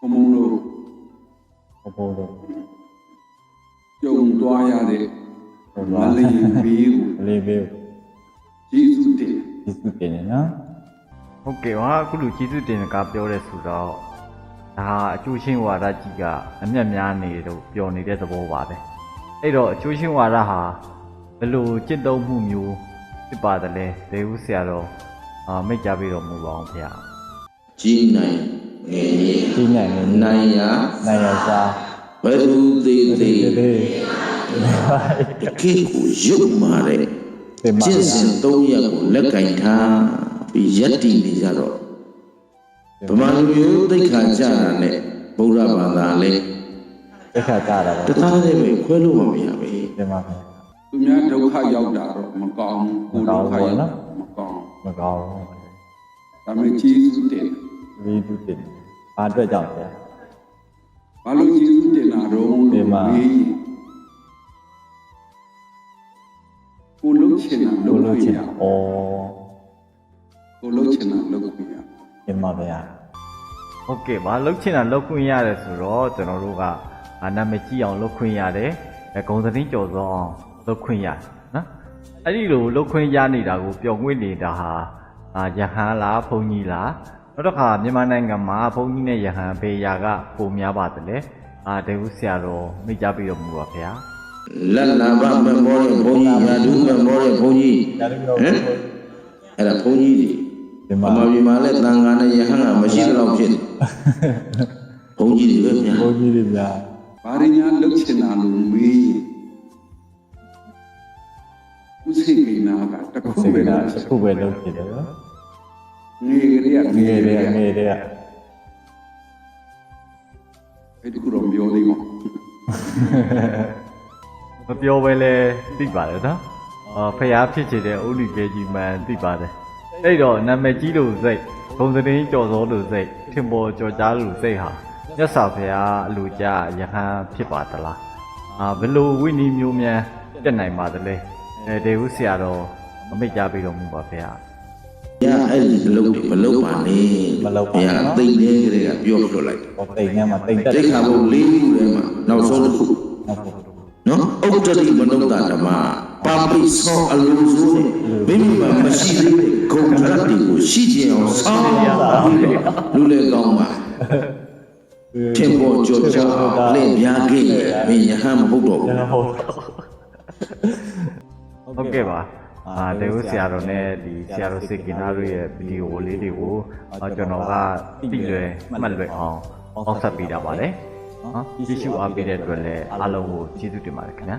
ဘုံဘုံတို့ဘုံဘုံတို့ကြုံသွားရတဲ့ဟိုမတော့လေးဘေးကိုလေးဘေးယေရှုတင်ဒီစုတင်နေနော်ဟုတ်ကဲ့ပါအခုလူကြီးစုတင်ကပြောတဲ့ဆိုတော့ဒါဟာအကျိုးရှင်းဝါဒကြီးကအမျက်များနေတော့ပျော်နေတဲ့သဘောပါပဲအဲ့တော့အကျိုးရှင်းဝါဒဟာဘယ်လိုကျင့်သုံးမှုမျိုးဖြစ်ပါတယ်လဲဒေဝဆရာတော်အာမိတ်ကြပြီးတော့မူပါအောင်ဖေ။ကြီးနိုင် ငယ်ရင်ကြီးနိုင်နေနိုင်ရနိုင်ရစားဘယ်သူသေးသေးဒီသေးတကိကိုရုပ်မာတဲ့ဒီမှာကျင့်စဉ်၃ရက်ကိုလက်ကင်ထားပြီးယက်တည်နေကြတော့ဗမာလူမျိုးသိက္ခာကြတာနဲ့ဗုဒ္ဓဘာသာလည်းတက်ခါကြတာတပေါ့သားတည်းပဲခွဲလို့မရပဲဒီမှာပဲသူများဒုက္ခရောက်တာတော့မကောင်းဘူးကိုယ်ဒုက္ခရောက်တာမကောင်းမကောင်းဒါပေမဲ့ယေရှုတင် ဘူးဒီသူတင်ဘာအတွက်ကြောင့်လဲဘာလို့ယေရှုတင်တာတော့လို့ဒီမှာမေးရင်ကိုလုံးချင်တာလို့လုံးလို့လို့ချချင်င်တာတာဩကိုလုံးချင်တာလုံးခွင့်ရဒီမှာပဲရဟုတ်ကဲ့ပါလှုပ်ချင်တာလှုပ်ခွင့်ရတယ်ဆိုတော့ကျွန်တော်တို့ကအာနာမည်ကြီးအောင်လှုပ်ခွင့်ရတယ်အဲဂုံသတင်းကြော်စောအောင်လှုပ်ခွင့်ရတယ်နော်အဲ့ဒီလိုလှုပ်ခွင့်ရနေတာကိုပျော်ငွေ့နေတာဟာအာယဟန်လားဘုန်းကြီးလား နောက်တစ်ခါမြန်မာနိုင်ငံမှာဘုန်းကြီးနဲ့ယဟန်ဘေရာကပုံများပါတယ်လေအာဒေဝဆရာတော်မိတ်ကြပြီးတော့မူပါဗျာလက်လာဘမမောတဲ့ဘုန်းကြီးယာဒုမမောတဲ့ဘုန်းကြီးဒါလည်းတော့ဟမ်အဲ့ဒါဘုန်းကြီးတွေဒီဗမှာမာပြည်မှာလည်းတန်ခါနဲ့ယဟန်ကမရှိတော့ဖြစ်နေဘုန်းကြီးတွေပဲဗျာဘုန်းကြီးတွေများဘာရင်းညာလုံးချင်တာလို့မေးရင်ဦးစိတ်ကိနာကတခုစိတ်ပဲကလားတစ်ခုပဲလုပ်ဖြစ်တယ်နော် ငေကလေးကငယ်တယ်ငယ်တယ်အဲ့ဒီကုတော့ပြောသေးမှာမပြောပဲလဲသိပါတယ်နော်အာဖះဖြစ်ချင်တဲ့ဥလိကေကြီးမှန်သိပါတယ်အဲ့တော့နာမည်ကြီးလို့စိတ်ဂုံသတင်းကြော်စောလို့စိတ်ထင်ပေါ်ကြော်ကြားလို့စိတ်ဟာမြတ်စွာဘုရားအလိုကြယဟန်ဖြစ်ပါသလားအာဘယ်လိုဝိနည်းမျိုးများတက်နိုင်ပါသလဲအဲဒေဝဆရာတော်မမိတ်ကြပြီးတော့မူပါဗျာ။ ညာအဲ့ဒီအလုပ်တွေမလုပ်ပါနဲ့။မလုပ်ပါနဲ့ညာတိတ်နေကြတဲ့ကပြောပြလိုက်ဟောတိတ်ထဲမှာတိတ်တက်။တိတ်ခါဘုလေးခုထဲမှာနောက်ဆုံးတစ်ခုနောက်ဆုံးနော်။ဥဒ္ဒတိမနုဿဓမ္မပါပိသောအလိုဆိုးနဲ့မိမိမှာမရှိသေးတဲ့ဂုဏ်ဓာတ်တွေကိုရှိကျင်အောင်ဆောင်းရတာလူလေကောင်းပါထင်ပေါ်ကြောကြလင့်ပြားခဲ့ရဲ့မင်းယဟန်မဟုတ်တော့ဘူးကျွန်တော်ဟုတ်ဟုတ်ကဲ့ပါ အာဒေဝဆရာတော်နဲ့ဒီဆရာတော်စေကင်နာတို့ရဲ့ဗီဒီယိုလေးတွေကိုအာကျွန်တော်ကသိလွယ်မှတ်လွယ်အောင်ပေါင်းဆက်ပေးတာပါတယ်နော်ကြည့်ရှုအားပေးတဲ့အတွက်လည်းအားလုံးကိုကျေးဇူးတင်ပါတယ်ခင်ဗျာ